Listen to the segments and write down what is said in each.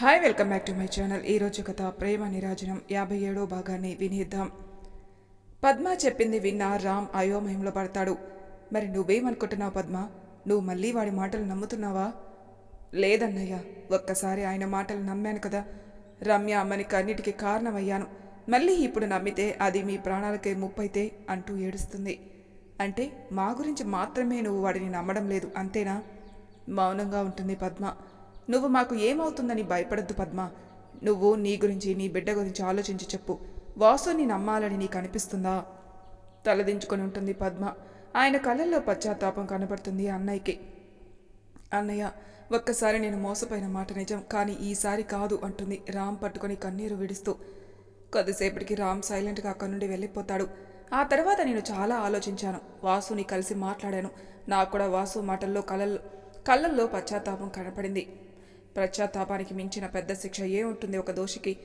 Hi welcome back to my channel. ఈరోజు కథ ప్రేమ నిరాజనం. యాభై ఏడో భాగాన్ని వినేద్దాం. పద్మ చెప్పింది విన్న రామ్ అయోమయంలో పడతాడు. మరి నువ్వేమనుకుంటున్నావు పద్మ? నువ్వు మళ్ళీ వాడి మాటలు నమ్ముతున్నావా? లేదన్నయ్య ఒక్కసారి ఆయన మాటలు నమ్మాను కదా. రమ్య అమ్మనికి అన్నిటికీ కారణమయ్యాను. మళ్ళీ ఇప్పుడు నమ్మితే అది మీ ప్రాణాలకే ముప్పైతే అంటూ ఏడుస్తుంది. అంటే మా గురించి మాత్రమే నువ్వు వాడిని నమ్మడం లేదు అంతేనా? మౌనంగా ఉంటుంది పద్మ. నువ్వు మాకు ఏమవుతుందని భయపడద్దు పద్మ. నువ్వు నీ గురించి నీ బిడ్డ గురించి ఆలోచించి చెప్పు. వాసుని నమ్మాలని నీకు అనిపిస్తుందా? తలదించుకొని ఉంటుంది పద్మ. ఆయన కళ్ళల్లో పశ్చాత్తాపం కనబడుతుంది అన్నయ్యకి. అన్నయ్య ఒక్కసారి నేను మోసపోయిన మాట నిజం కానీ ఈసారి కాదు అంటుంది రామ్ పట్టుకొని కన్నీరు విడుస్తూ. కొద్దిసేపటికి రామ్ సైలెంట్గా అక్కడి నుండి వెళ్ళిపోతాడు. ఆ తర్వాత నేను చాలా ఆలోచించాను. వాసుని కలిసి మాట్లాడాను. నాకు కూడా వాసు మాటల్లో కళ్ళల్లో కళ్ళల్లో పశ్చాత్తాపం కనపడింది. పశ్చాత్తాపానికి మించిన పెద్ద శిక్ష ఏముంటుంది ఒక దోషికి?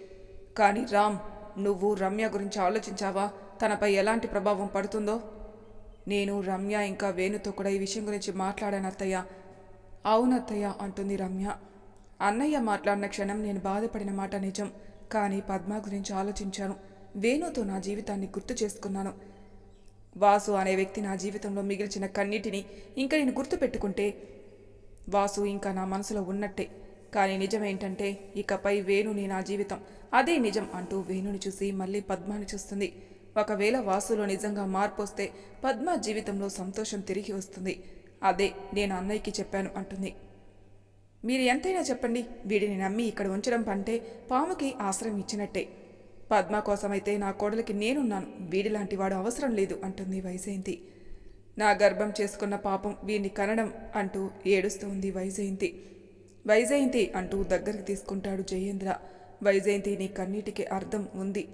కానీ రామ్ నువ్వు రమ్య గురించి ఆలోచించావా? తనపై ఎలాంటి ప్రభావం పడుతుందో? నేను రమ్య ఇంకా వేణుతో కూడా ఈ విషయం గురించి మాట్లాడాను అత్తయ్య. అవునత్తయ్య అంటుంది రమ్య. అన్నయ్య మాట్లాడిన క్షణం నేను బాధపడిన మాట నిజం కానీ పద్మ గురించి ఆలోచించాను. వేణుతో నా జీవితాన్ని గుర్తు చేసుకున్నాను. వాసు అనే వ్యక్తి నా జీవితంలో మిగిల్చిన కన్నీటిని ఇంకా నేను గుర్తుపెట్టుకుంటే వాసు ఇంకా నా మనసులో ఉన్నట్టే. కానీ నిజమేంటంటే ఇకపై వేణుని నా జీవితం. అదే నిజం అంటూ వేణుని చూసి మళ్ళీ పద్మాని చూస్తుంది. ఒకవేళ వాసులో నిజంగా మార్పు వస్తే పద్మ జీవితంలో సంతోషం తిరిగి వస్తుంది. అదే నేను అన్నయ్యకి చెప్పాను అంటుంది. మీరు ఎంతైనా చెప్పండి వీడిని నమ్మి ఇక్కడ ఉంచడం అంటే పాముకి ఆశ్రయం ఇచ్చినట్టే. పద్మ కోసమైతే నా కోడలికి నేనున్నాను వీడిలాంటి వాడు అవసరం లేదు అంటుంది వైజయంతి. నా గర్భం చేసుకున్న పాపం వీడిని కనడం అంటూ ఏడుస్తూ ఉంది వైజయంతి. వైజయంతి అంటూ దగ్గరికి తీసుకుంటాడు జయేంద్ర. వైజయంతి నీ కన్నీటికి అర్థం ఉంది.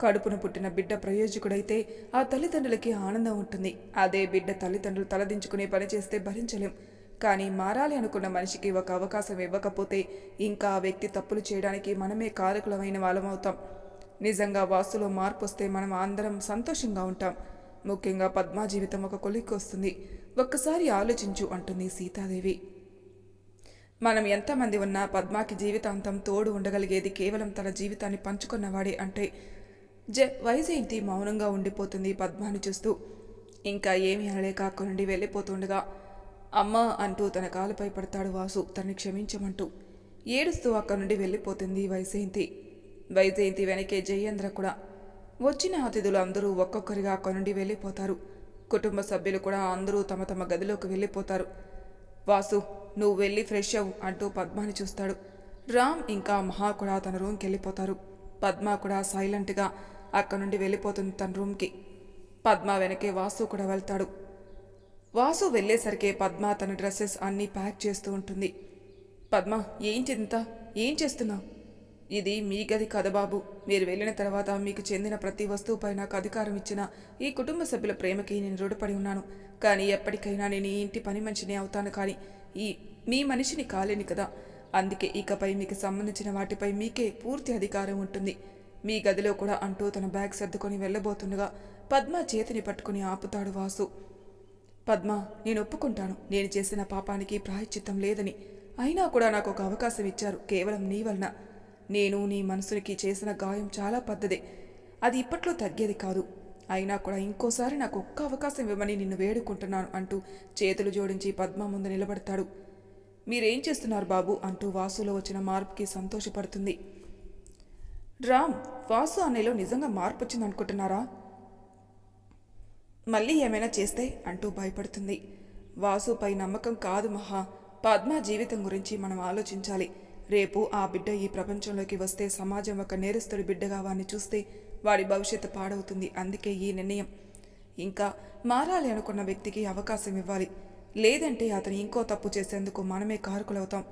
కడుపున పుట్టిన బిడ్డ ప్రయోజకుడైతే ఆ తల్లిదండ్రులకి ఆనందం ఉంటుంది. అదే బిడ్డ తల్లిదండ్రులు తలదించుకునే పని చేస్తే భరించలేం. కానీ మారాలి అనుకున్న మనిషికి ఒక అవకాశం ఇవ్వకపోతే ఇంకా ఆ వ్యక్తి తప్పులు చేయడానికి మనమే కారకులమైన వాళ్ళమవుతాం నిజంగా వాసులో మార్పు వస్తే మనం అందరం సంతోషంగా ఉంటాం. ముఖ్యంగా పద్మా జీవితం ఒక కొలిక్కి వస్తుంది. ఒక్కసారి ఆలోచించు అంటుంది సీతాదేవి. మనం ఎంతమంది ఉన్నా పద్మాకి జీవితాంతం తోడు ఉండగలిగేది కేవలం తన జీవితాన్ని పంచుకున్నవాడే అంటే జ వైజయంతి మౌనంగా ఉండిపోతుంది పద్మాని చూస్తూ. ఇంకా ఏమీ అనలేక అక్కడి నుండి వెళ్ళిపోతుండగా అమ్మా అంటూ తన కాలుపై పడతాడు వాసు తనని క్షమించమంటూ. ఏడుస్తూ అక్కడి నుండి వెళ్ళిపోతుంది వైజయంతి వైజయంతి వెనకే జయేంద్ర కూడా. వచ్చిన అతిథులు అందరూ ఒక్కొక్కరిగా అక్కడి నుండి వెళ్ళిపోతారు. కుటుంబ సభ్యులు కూడా అందరూ తమ తమ గదిలోకి వెళ్ళిపోతారు. వాసు నువ్వు వెళ్ళి ఫ్రెష్ అవ్వు అంటూ పద్మాని చూస్తాడు. రామ్ ఇంకా మహా కూడా తన రూమ్కి వెళ్ళిపోతారు. పద్మ కూడా సైలెంట్గా అక్కడి నుండి వెళ్ళిపోతుంది తన రూమ్కి పద్మ వెనకే వాసు కూడా వెళ్తాడు. వాసు వెళ్ళేసరికి పద్మ తన డ్రెస్సెస్ అన్నీ ప్యాక్ చేస్తూ ఉంటుంది. పద్మ ఏం చింత ఏం చేస్తున్నావు? ఇది మీ గది కథ బాబు. మీరు వెళ్ళిన తర్వాత మీకు చెందిన ప్రతి వస్తువుపై నాకు అధికారం ఇచ్చిన ఈ కుటుంబ సభ్యుల ప్రేమకి నేను రుణపడి ఉన్నాను. కానీ ఎప్పటికైనా నేను ఈ ఇంటి పని మనిషిని అవుతాను కానీ ఈ మీ మనిషిని కాలేని కదా. అందుకే ఇకపై మీకు సంబంధించిన వాటిపై మీకే పూర్తి అధికారం ఉంటుంది. మీ గదిలో కూడా అంటూ తన బ్యాగ్ సర్దుకొని వెళ్ళబోతుండగా పద్మ చేతిని పట్టుకుని ఆపుతాడు వాసు. పద్మ నేను ఒప్పుకుంటాను. నేను చేసిన పాపానికి ప్రాయశ్చిత్తం లేదని. అయినా కూడా నాకు ఒక అవకాశం ఇచ్చారు. కేవలం నీ వలన. నేను నీ మనసునికి చేసిన గాయం చాలా పెద్దదే అది ఇప్పట్లో తగ్గేది కాదు. అయినా కూడా ఇంకోసారి నాకు ఒక్క అవకాశం ఇవ్వమని నిన్ను వేడుకుంటున్నాను అంటూ చేతులు జోడించి పద్మ ముందు నిలబడతాడు. మీరేం చేస్తున్నారు బాబు? అంటూ వాసులో వచ్చిన మార్పుకి సంతోషపడుతుంది. రామ్ వాసు అన్నయ్యలో నిజంగా మార్పు వచ్చింది అనుకుంటున్నారా? మళ్ళీ ఏమైనా చేస్తే? అంటూ భయపడుతుంది. వాసుపై నమ్మకం కాదు మహా. పద్మ జీవితం గురించి మనం ఆలోచించాలి. రేపు ఆ బిడ్డ ఈ ప్రపంచంలోకి వస్తే సమాజం ఒక నేరస్తుడి బిడ్డగా వాడిని చూస్తే వాడి భవిష్యత్తు పాడవుతుంది. అందుకే ఈ నిర్ణయం. ఇంకా మారాలి అనుకున్న వ్యక్తికి అవకాశం ఇవ్వాలి. లేదంటే అతను ఇంకో తప్పు చేసేందుకు మనమే కారకులవుతాం.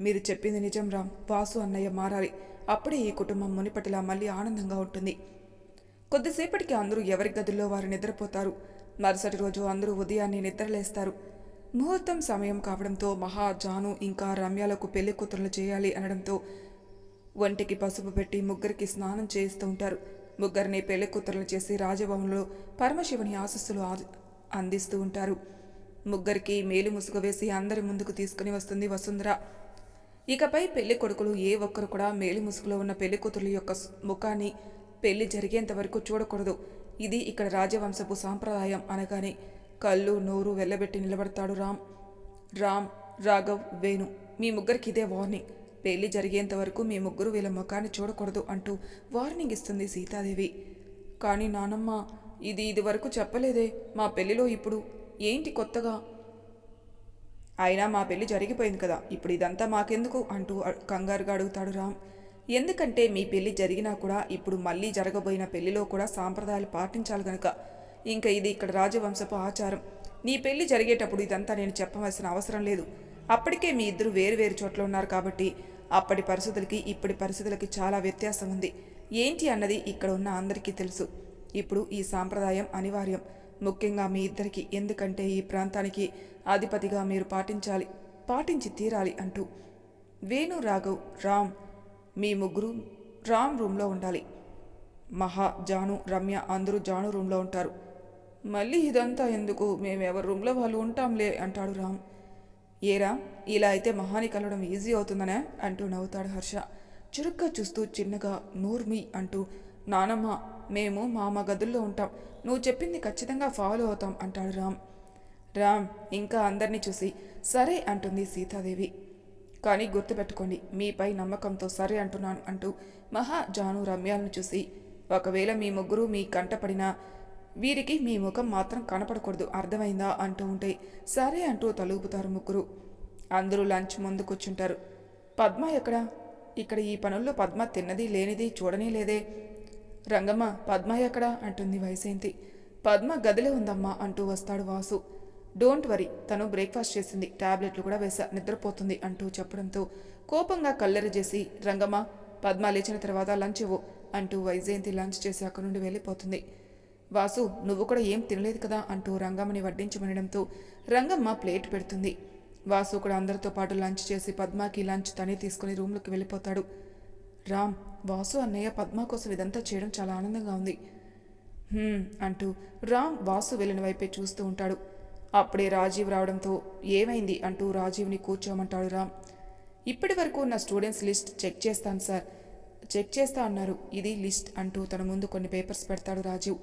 మీరు చెప్పింది నిజం రామ్. వాసు అన్నయ్య మారాలి. అప్పుడే ఈ కుటుంబం మునిపటిలా మళ్ళీ ఆనందంగా ఉంటుంది. కొద్దిసేపటికి అందరూ ఎవరి గదుల్లో వారు నిద్రపోతారు. మరుసటి రోజు అందరూ ఉదయాన్నే నిద్రలేస్తారు. ముహూర్తం సమయం కావడంతో మహా జాను ఇంకా రమ్యాలకు పెళ్ళి కూతురులు చేయాలి అనడంతో ఒంటికి పసుపు పెట్టి ముగ్గురికి స్నానం చేయిస్తూ ఉంటారు. ముగ్గురిని పెళ్ళి కూతురులు చేసి రాజభవన్లో పరమశివుని ఆశస్సులు అందిస్తూ ఉంటారు. ముగ్గురికి మేలు ముసుగు వేసి అందరి ముందుకు తీసుకుని వస్తుంది వసుంధర. ఇకపై పెళ్ళి కొడుకులు ఏ ఒక్కరు కూడా మేలి ముసుగులో ఉన్న పెళ్ళి కూతురుల యొక్క ముఖాన్ని పెళ్ళి జరిగేంత వరకు చూడకూడదు. ఇది ఇక్కడ రాజవంశపు సాంప్రదాయం అనగానే కళ్ళు నోరు వెళ్ళబెట్టి నిలబడతాడు రామ్. రామ్ రాఘవ్ వేణు మీ ముగ్గురికి ఇదే వార్నింగ్ పెళ్ళి జరిగేంత వరకు మీ ముగ్గురు వీళ్ళ ముఖాన్ని చూడకూడదు అంటూ వార్నింగ్ ఇస్తుంది సీతాదేవి. కానీ నానమ్మ ఇది ఇది వరకు చెప్పలేదే మా పెళ్ళిలో ఇప్పుడు. ఏంటి కొత్తగా? అయినా మా పెళ్ళి జరిగిపోయింది కదా ఇప్పుడు ఇదంతా మాకెందుకు? అంటూ కంగారుగా అడుగుతాడు రామ్. ఎందుకంటే మీ పెళ్ళి జరిగినా కూడా ఇప్పుడు మళ్ళీ జరగబోయిన పెళ్ళిలో కూడా సాంప్రదాయాలు పాటించాలి కనుక ఇంకా ఇది ఇక్కడ రాజవంశపు ఆచారం. నీ పెళ్ళి జరిగేటప్పుడు ఇదంతా నేను చెప్పవలసిన అవసరం లేదు. అప్పటికే మీ ఇద్దరు వేరు వేరు చోట్ల ఉన్నారు కాబట్టి అప్పటి పరిస్థితులకి ఇప్పటి పరిస్థితులకి చాలా వ్యత్యాసం ఉంది. ఏంటి అన్నది ఇక్కడ ఉన్న అందరికీ తెలుసు. ఇప్పుడు ఈ సాంప్రదాయం అనివార్యం. ముఖ్యంగా మీ ఇద్దరికి ఎందుకంటే ఈ ప్రాంతానికి అధిపతిగా మీరు పాటించాలి పాటించి తీరాలి అంటూ. వేణు రాఘవ్ రామ్ మీ ముగ్గురు రామ్ రూమ్లో ఉండాలి. మహా జాను రమ్య అందరూ జాను రూమ్లో ఉంటారు. మళ్ళీ ఇదంతా ఎందుకు? మేము రూమ్లో వాళ్ళు ఉంటాంలే అంటాడు రామ్. ఏరా ఇలా అయితే మహాని కలవడం ఈజీ అవుతుందనే? అంటూ నవ్వుతాడు హర్ష. చురుగ్గా చూస్తూ చిన్నగా నూర్మి అంటూ నానమ్మ మేము మా మా గదుల్లో ఉంటాం. నువ్వు చెప్పింది ఖచ్చితంగా ఫాలో అవుతాం అంటాడు రామ్. రామ్ ఇంకా అందరినీ చూసి సరే అంటుంది సీతాదేవి. కానీ గుర్తుపెట్టుకోండి మీపై నమ్మకంతో సరే అంటున్నాను అంటూ మహా జాను రమ్యాలను చూసి ఒకవేళ మీ ముగ్గురు మీ కంటపడినా వీరికి మీ ముఖం మాత్రం కనపడకూడదు అర్థమైందా? అంటూ ఉంటే సరే అంటూ తలుపుతారు ముగ్గురు. అందరూ లంచ్ ముందు కూర్చుంటారు. పద్మ ఎక్కడా? ఇక్కడ ఈ పనుల్లో పద్మ తిన్నది లేనిది చూడనే లేదే. రంగమ్మ పద్మ ఎక్కడా? అంటుంది వైజయంతి పద్మ గదిలో ఉందమ్మా అంటూ వస్తాడు వాసు. డోంట్ వరీ తను బ్రేక్ఫాస్ట్ చేసింది. టాబ్లెట్లు కూడా వేసా నిద్రపోతుంది అంటూ చెప్పడంతో కోపంగా కల్లెర చేసి రంగమ్మ పద్మ లేచిన తర్వాత లంచ్ ఇవ్వు అంటూ వైజయంతి లంచ్ చేసి అక్కడి నుండి వెళ్ళిపోతుంది. వాసు నువ్వు కూడా ఏం తినలేదు కదా అంటూ రంగమ్మని వడ్డించమనడంతో రంగమ్మ ప్లేట్ పెడుతుంది. వాసు కూడా అందరితో పాటు లంచ్ చేసి పద్మాకి లంచ్ తనే తీసుకుని రూమ్లోకి వెళ్ళిపోతాడు. రామ్ వాసు అన్నయ్య పద్మ కోసం ఇదంతా చేయడం చాలా ఆనందంగా ఉంది. అంటూ రామ్ వాసు వెళ్ళిన వైపే చూస్తూ ఉంటాడు. అప్పుడే రాజీవ్ రావడంతో ఏమైంది అంటూ రాజీవ్ని కూర్చోమంటాడు రామ్. ఇప్పటి వరకు ఉన్న స్టూడెంట్స్ లిస్ట్ చెక్ చేస్తాను సార్. చెక్ చేస్తా అన్నారు. ఇది లిస్ట్ అంటూ తన ముందు కొన్ని పేపర్స్ పెడతాడు రాజీవ్.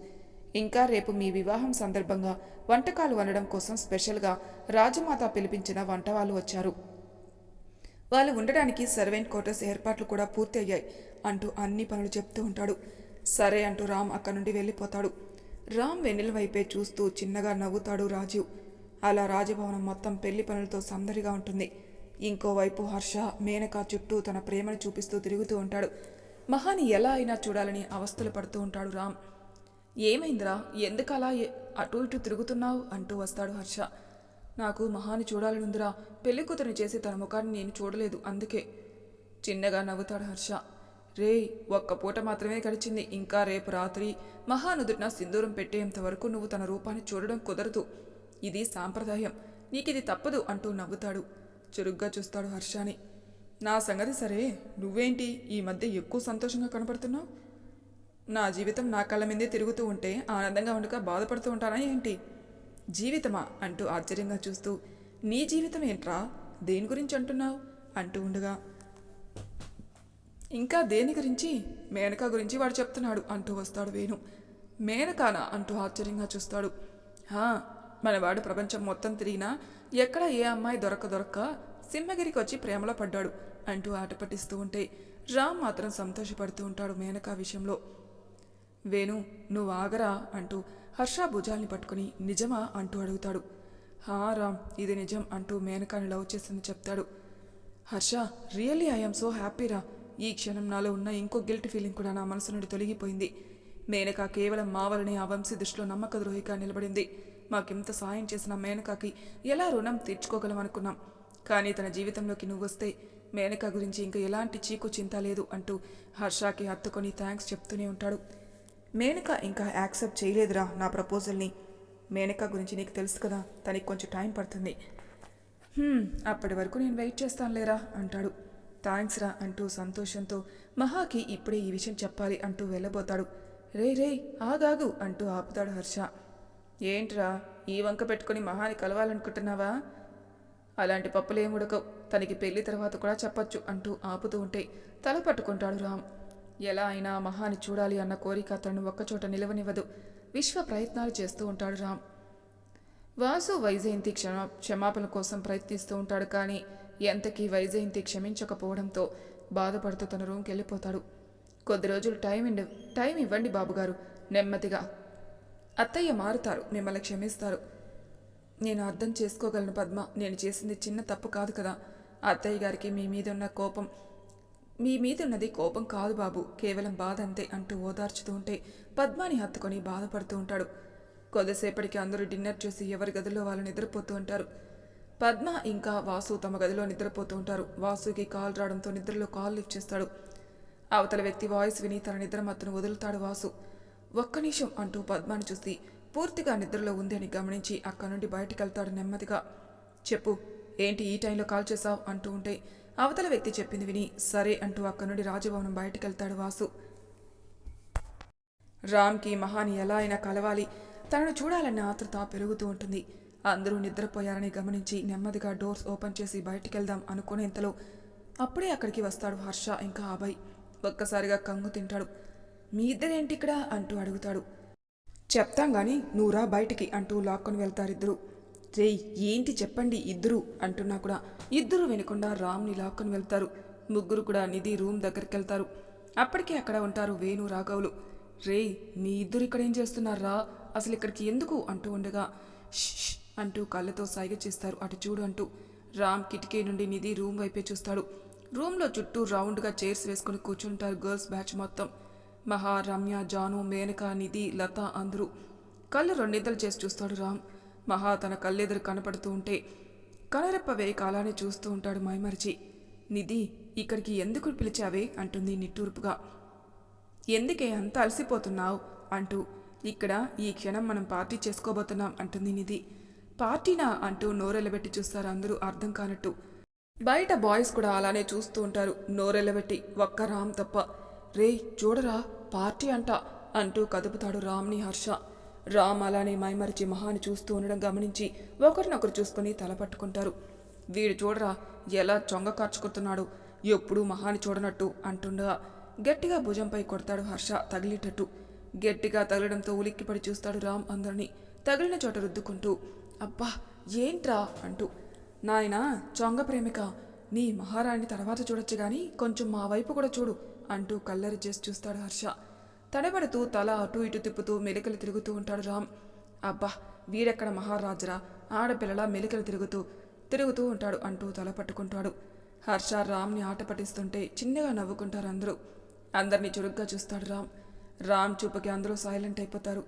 ఇంకా రేపు మీ వివాహం సందర్భంగా వంటకాలు వండడం కోసం స్పెషల్గా రాజమాత పిలిపించిన వంట వాళ్ళు వచ్చారు. వాళ్ళు ఉండడానికి సర్వెంట్ క్వార్టర్స్ ఏర్పాట్లు కూడా పూర్తి అయ్యాయి అంటూ అన్ని పనులు చెప్తూ ఉంటాడు. సరే అంటూ రామ్ అక్కడి నుండి వెళ్ళిపోతాడు. రామ్ వెన్నెల వైపే చూస్తూ చిన్నగా నవ్వుతాడు రాజీవ్. అలా రాజభవనం మొత్తం పెళ్ళి పనులతో సందడిగా ఉంటుంది. ఇంకోవైపు హర్ష మేనక చుట్టూ తన ప్రేమను చూపిస్తూ తిరుగుతూ ఉంటాడు. మహాని ఎలా అయినా చూడాలని అవస్థలు పడుతూ ఉంటాడు రామ్. ఏమైందిరా? ఎందుకలా అటు ఇటు తిరుగుతున్నావు? అంటూ వస్తాడు హర్ష. నాకు మహాని చూడాలనుందిరా. పెళ్ళి కూతురిని చేసి తన ముఖాన్ని నేను చూడలేదు అందుకే. చిన్నగా నవ్వుతాడు హర్ష. రే ఒక్క పూట మాత్రమే గడిచింది. ఇంకా రేపు రాత్రి మహానుదుటిన సింధూరం పెట్టేంత వరకు నువ్వు తన రూపాన్ని చూడడం కుదరదు. ఇది సాంప్రదాయం. నీకిది తప్పదు అంటూ నవ్వుతాడు. చురుగ్గా చూస్తాడు హర్షాని. నా సంగతి సరే. నువ్వేంటి? ఈ మధ్య ఎక్కువ సంతోషంగా కనపడుతున్నావు నా జీవితం నా కళ్ళ మీదే తిరుగుతూ ఉంటే ఆనందంగా ఉండక బాధపడుతూ ఉంటానా ఏంటి? జీవితమా? అంటూ ఆశ్చర్యంగా చూస్తూ నీ జీవితం ఏంట్రా? దేని గురించి అంటున్నావు? అంటూ ఉండగా ఇంకా దేని గురించి? మేనకా గురించి వాడు చెప్తున్నాడు అంటూ వస్తాడు వేణు. మేనకానా? అంటూ ఆశ్చర్యంగా చూస్తాడు. హా మనవాడు ప్రపంచం మొత్తం తిరిగినా ఎక్కడ ఏ అమ్మాయి దొరక దొరక్క సింహగిరికి వచ్చి ప్రేమలో పడ్డాడు అంటూ ఆట పట్టిస్తూ ఉంటే రామ్ మాత్రం సంతోషపడుతూ ఉంటాడు మేనకా విషయంలో. వేణు నువ్వు ఆగరా అంటూ హర్ష భుజాల్ని పట్టుకుని నిజమా అంటూ అడుగుతాడు. హా రామ్ ఇది నిజం అంటూ మేనకాని లవ్ చేసింది చెప్తాడు. హర్ష రియల్లీ ఐఎమ్ సో హ్యాపీరా ఈ క్షణం నాలో ఉన్న ఇంకో గిల్ట్ ఫీలింగ్ కూడా నా మనసు నుండి తొలగిపోయింది. మేనక కేవలం మా వలనే ఆ వంశీ దృష్టిలో నమ్మక ద్రోహిగా నిలబడింది. మాకింత సాయం చేసిన మేనకాకి ఎలా రుణం తీర్చుకోగలం అనుకున్నాం. కానీ తన జీవితంలోకి నువ్వు వస్తే మేనక గురించి ఇంకా ఎలాంటి చీకు చింత లేదు అంటూ హర్షకి హత్తుకొని థ్యాంక్స్ చెప్తూనే ఉంటాడు. మేనక ఇంకా యాక్సెప్ట్ చేయలేదురా నా ప్రపోజల్ని. మేనక గురించి నీకు తెలుసు కదా తనకి కొంచెం టైం పడుతుంది. అప్పటి వరకు నేను వెయిట్ చేస్తాను లేరా అంటాడు. థ్యాంక్స్ రా అంటూ సంతోషంతో మహాకి ఇప్పుడే ఈ విషయం చెప్పాలి అంటూ వెళ్ళబోతాడు. రే రే ఆగాగు అంటూ ఆపుతాడు హర్ష. ఏంట్రా ఈ వంక పెట్టుకుని మహాని కలవాలనుకుంటున్నావా? అలాంటి పప్పులేముడకవు తనకి పెళ్ళి తర్వాత కూడా చెప్పొచ్చు అంటూ ఆపుతూ ఉంటే తల పట్టుకుంటాడు రామ్. ఎలా అయినా మహాని చూడాలి అన్న కోరిక అతను ఒక్కచోట నిలవనివ్వదు. విశ్వ ప్రయత్నాలు చేస్తూ ఉంటాడు రామ్. వాసు వైజయంతి క్షమ క్షమాపణ కోసం ప్రయత్నిస్తూ ఉంటాడు కానీ ఎంతకీ వైజయంతి క్షమించకపోవడంతో బాధపడుతూ తన రూమ్కి వెళ్ళిపోతాడు. కొద్ది రోజులు టైం ఇండి టైం ఇవ్వండి బాబుగారు నెమ్మదిగా. అత్తయ్య మారుతారు మిమ్మల్ని క్షమిస్తారు. నేను అర్థం చేసుకోగలను పద్మ నేను చేసింది చిన్న తప్పు కాదు కదా. అత్తయ్య గారికి మీ మీద ఉన్న కోపం మీ మీదున్నది కోపం కాదు బాబు కేవలం బాధ అంతే అంటూ ఓదార్చుతూ ఉంటే పద్మాని హత్తుకొని బాధపడుతూ ఉంటాడు. కొద్దిసేపటికి అందరూ డిన్నర్ చేసి ఎవరి గదిలో వాళ్ళు నిద్రపోతూ ఉంటారు. పద్మ ఇంకా వాసు తమ గదిలో నిద్రపోతూ ఉంటారు. వాసుకి కాల్ రావడంతో నిద్రలో కాల్ లిఫ్ట్ చేస్తాడు. అవతల వ్యక్తి వాయిస్ విని తన నిద్ర మత్తును వదులుతాడు వాసు. ఒక్క నిమిషం అంటూ పద్మాని చూసి పూర్తిగా నిద్రలో ఉంది అని గమనించి అక్కడి నుండి బయటికి వెళ్తాడు నెమ్మదిగా. చెప్పు ఏంటి ఈ టైంలో కాల్ చేశావు? అంటూ ఉంటే అవతల వ్యక్తి చెప్పింది విని సరే అంటూ అక్కడి నుండి రాజభవనం బయటకెళ్తాడు వాసు. రామ్కి మహాని ఎలా అయినా కలవాలి. తనను చూడాలన్న ఆతృత పెరుగుతూ ఉంటుంది. అందరూ నిద్రపోయారని గమనించి నెమ్మదిగా డోర్స్ ఓపెన్ చేసి బయటకెళ్దాం అనుకునేంతలో అప్పుడే అక్కడికి వస్తాడు హర్ష ఇంకా అభయ్. ఒక్కసారిగా కంగు తింటాడు. మీ ఇద్దరేంటి ఇక్కడ అంటూ అడుగుతాడు. చెప్తాం గాని నువ్వురా బయటికి అంటూ లాక్కొని వెళ్తారిద్దరు. రేయ్ ఏంటి చెప్పండి ఇద్దరు అంటున్నా కూడా. ఇద్దరు వినకుండా రామ్ని లాక్కొని వెళ్తారు. ముగ్గురు కూడా నిధి రూమ్ దగ్గరికి వెళ్తారు అప్పటికే అక్కడ ఉంటారు వేణు రాఘవులు. రే మీ ఇద్దరు ఇక్కడ ఏం చేస్తున్నారా? అసలు ఇక్కడికి ఎందుకు? అంటూ ఉండగా ష్ అంటూ కళ్ళతో సైగ చేస్తారు అటు చూడు అంటూ. రామ్ కిటికీ నుండి నిధి రూమ్ వైపే చూస్తాడు. రూమ్లో చుట్టూ రౌండ్గా చైర్స్ వేసుకుని కూర్చుంటారు గర్ల్స్ బ్యాచ్ మొత్తం. మహా రమ్య జాను మేనక నిధి లత అందరూ. కళ్ళు రెండిద్దలు చేసి చూస్తాడు రామ్. మహా తన కళ్ళెదురు కనపడుతూ ఉంటే కనరెప్ప వేయి కాలానే చూస్తూ ఉంటాడు మైమరిచి. నిధి ఇక్కడికి ఎందుకు పిలిచావే? అంటుంది నిట్టూర్పుగా. ఎందుకే అంత అలసిపోతున్నావు? అంటూ. ఇక్కడ ఈ క్షణం మనం పార్టీ చేసుకోబోతున్నాం అంటుంది నిధి. పార్టీనా? అంటూ నోరెలబెట్టి చూస్తారు అందరూ అర్థం కానట్టు. బయట బాయ్స్ కూడా అలానే చూస్తూ ఉంటారు నోరెలబెట్టి ఒక్క రామ్ తప్ప. రే చూడరా? పార్టీ అంట అంటూ కదుపుతాడు రామ్ని హర్ష. రామ్ అలానే మైమరిచి మహాని చూస్తూ ఉండడం గమనించి ఒకరినొకరు చూసుకొని తల పట్టుకుంటారు. వీడు చూడరా ఎలా చొంగ కార్చుకుతున్నాడు ఎప్పుడూ మహాని చూడనట్టు అంటుండగా గట్టిగా భుజంపై కొడతాడు హర్ష తగిలేటట్టు. గట్టిగా తగలడంతో ఉలిక్కిపడి చూస్తాడు రామ్ అందరినీ. తగిలిన చోట రుద్దుకుంటూ అబ్బా ఏంట్రా? అంటూ నాయనా చొంగ ప్రేమిక. నీ మహారాణి తర్వాత చూడొచ్చు గాని కొంచెం మా వైపు కూడా చూడు అంటూ కల్లరి చేసి చూస్తాడు హర్ష. తడబడుతూ తల అటు ఇటు తిప్పుతూ మెలికలు తిరుగుతూ ఉంటాడు రామ్. అబ్బా వీడెక్కడ మహారాజురా? ఆడపిల్లలా మెలికలు తిరుగుతూ తిరుగుతూ ఉంటాడు అంటూ తల పట్టుకుంటాడు. హర్ష రామ్ని ఆట పట్టిస్తుంటే చిన్నగా నవ్వుకుంటారు అందరూ. అందరినీ చురుగ్గా చూస్తాడు రామ్. రామ్ చూపుకి అందరూ సైలెంట్ అయిపోతారు.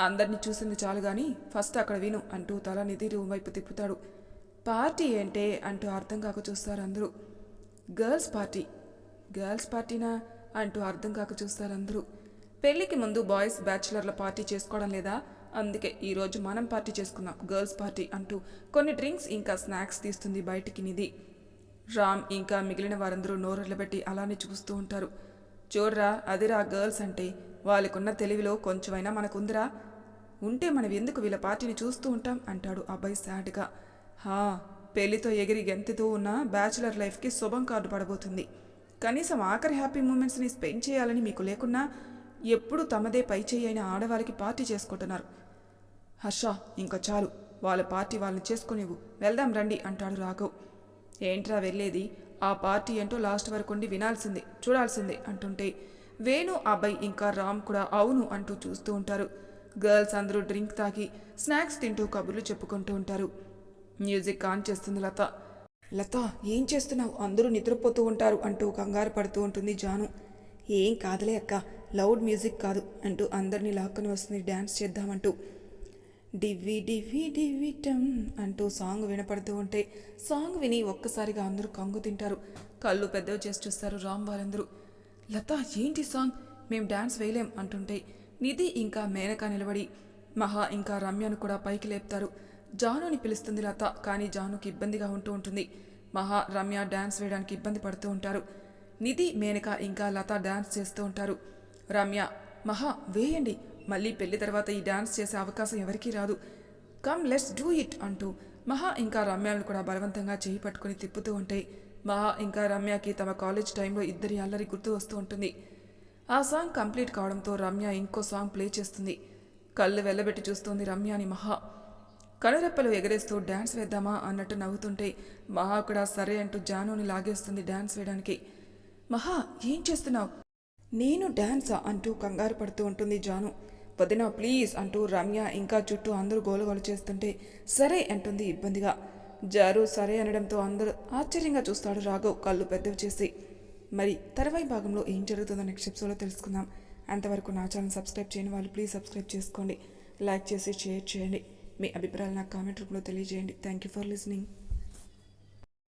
అందరినీ చూసింది చాలు గాని ఫస్ట్ అక్కడ విను అంటూ తల నిధి రూమ్ వైపు తిప్పుతాడు. పార్టీ ఏంటే అంటూ అర్థం కాక చూస్తారు అందరూ. Girls party. గర్ల్స్ పార్టీనా? అంటూ అర్థం కాక చూస్తారు అందరూ. పెళ్ళికి ముందు బాయ్స్ బ్యాచులర్ల పార్టీ చేసుకోవడం లేదా? అందుకే ఈరోజు మనం పార్టీ చేసుకుందాం. గర్ల్స్ పార్టీ అంటూ కొన్ని డ్రింక్స్ ఇంకా స్నాక్స్ తీస్తుంది బయటికి నిధి. రామ్ ఇంకా మిగిలిన వారందరూ నోరెళ్ళబెట్టి అలానే చూస్తూ ఉంటారు. చూడరా అదిరా గర్ల్స్ అంటే వాళ్ళకున్న తెలివిలో కొంచెమైనా మనకుందిరా? ఉంటే మనం ఎందుకు వీళ్ళ పార్టీని చూస్తూ ఉంటాం? అంటాడు అబ్బాయి సాడ్గా. హా పెళ్ళితో ఎగిరి గెంతుతూ ఉన్న బ్యాచులర్ లైఫ్కి శుభం కార్డు పడబోతుంది. కనీసం ఆఖరి హ్యాపీ మూమెంట్స్ని స్పెండ్ చేయాలని మీకు లేకున్నా ఎప్పుడు తమదే పైచేయి అయిన ఆడవాళ్ళకి పార్టీ చేసుకుంటున్నారు. హర్ష ఇంకా చాలు. వాళ్ళ పార్టీ వాళ్ళని చేసుకునేవు. వెళ్దాం రండి అంటాడు రాఘవ్. ఏంట్రా వెళ్ళేది? ఆ పార్టీ ఏంటో లాస్ట్ వరకు ఉండి వినాల్సిందే చూడాల్సిందే అంటుంటే వేణు అబ్బాయి ఇంకా రామ్ కూడా అవును అంటూ చూస్తూ ఉంటారు. గర్ల్స్ అందరూ డ్రింక్ తాగి స్నాక్స్ తింటూ కబుర్లు చెప్పుకుంటూ ఉంటారు. మ్యూజిక్ ఆన్ చేస్తుంది లత. లత ఏం చేస్తున్నావు? అందరూ నిద్రపోతూ ఉంటారు అంటూ కంగారు పడుతూ ఉంటుంది జాను. ఏం కాదులే అక్క లౌడ్ మ్యూజిక్ కాదు అంటూ అందరినీ లాక్కొని వస్తుంది డ్యాన్స్ చేద్దామంటూ. డివ్వి డివ్వి డివ్విటం అంటూ సాంగ్ వినపడుతూ ఉంటే సాంగ్ విని ఒక్కసారిగా అందరూ కంగు తింటారు. కళ్ళు పెద్దవి చేసి చూస్తారు రామ్ వాళ్ళందరూ లత ఏంటి సాంగ్? మేము డ్యాన్స్ వేయలేం అంటుంటే నిధి ఇంకా మేనక నిలబడి మహా ఇంకా రమ్యను కూడా పైకి లేపుతారు. జానుని పిలుస్తుంది లత కానీ జానుకి ఇబ్బందిగా ఉంటూ ఉంటుంది. మహా రమ్య డ్యాన్స్ వేయడానికి ఇబ్బంది పడుతూ ఉంటారు. నిధి మేనక ఇంకా లత డ్యాన్స్ చేస్తూ ఉంటారు. రమ్య మహా వేయండి. మళ్ళీ పెళ్ళి తర్వాత ఈ డాన్స్ చేసే అవకాశం ఎవరికీ రాదు. కమ్ లెట్స్ డూ ఇట్ అంటూ మహా ఇంకా రమ్యను కూడా బలవంతంగా చేయి పట్టుకుని తిప్పుతూ ఉంటాయి మహా ఇంకా రమ్యకి తమ కాలేజ్ టైంలో ఇద్దరి అల్లరి గుర్తు వస్తూ ఉంటుంది. ఆ సాంగ్ కంప్లీట్ కావడంతో రమ్య ఇంకో సాంగ్ ప్లే చేస్తుంది. కళ్ళు వెళ్ళబెట్టి చూస్తుంది రమ్యాని మహా. కనురెప్పలు ఎగరేస్తూ డ్యాన్స్ వేద్దామా అన్నట్టు నవ్వుతుంటే మహా కూడా సరే అంటూ జానుని లాగేస్తుంది డ్యాన్స్ వేయడానికి. మహా ఏం చేస్తున్నావు? నేను డ్యాన్సా అంటూ కంగారు పడుతూ ఉంటుంది జాను. వదిన ప్లీజ్ అంటూ రమ్య ఇంకా చుట్టూ అందరూ గోలగోలు చేస్తుంటే సరే అంటుంది ఇబ్బందిగా. జారు సరే అనడంతో అందరూ ఆశ్చర్యంగా చూస్తాడు రాఘవ్ కళ్ళు పెద్దవి చేసి. మరి తర్వాయి భాగంలో ఏం జరుగుతుందో నెక్స్ట్ ఎపిసోడ్లో తెలుసుకుందాం. అంతవరకు నా ఛానల్ సబ్స్క్రైబ్ చేయని వాళ్ళు ప్లీజ్ సబ్స్క్రైబ్ చేసుకోండి. లైక్ చేసి షేర్ చేయండి. మీ అభిప్రాయాలు నాకు కామెంట్ రూపంలో తెలియజేయండి. Thank you for listening.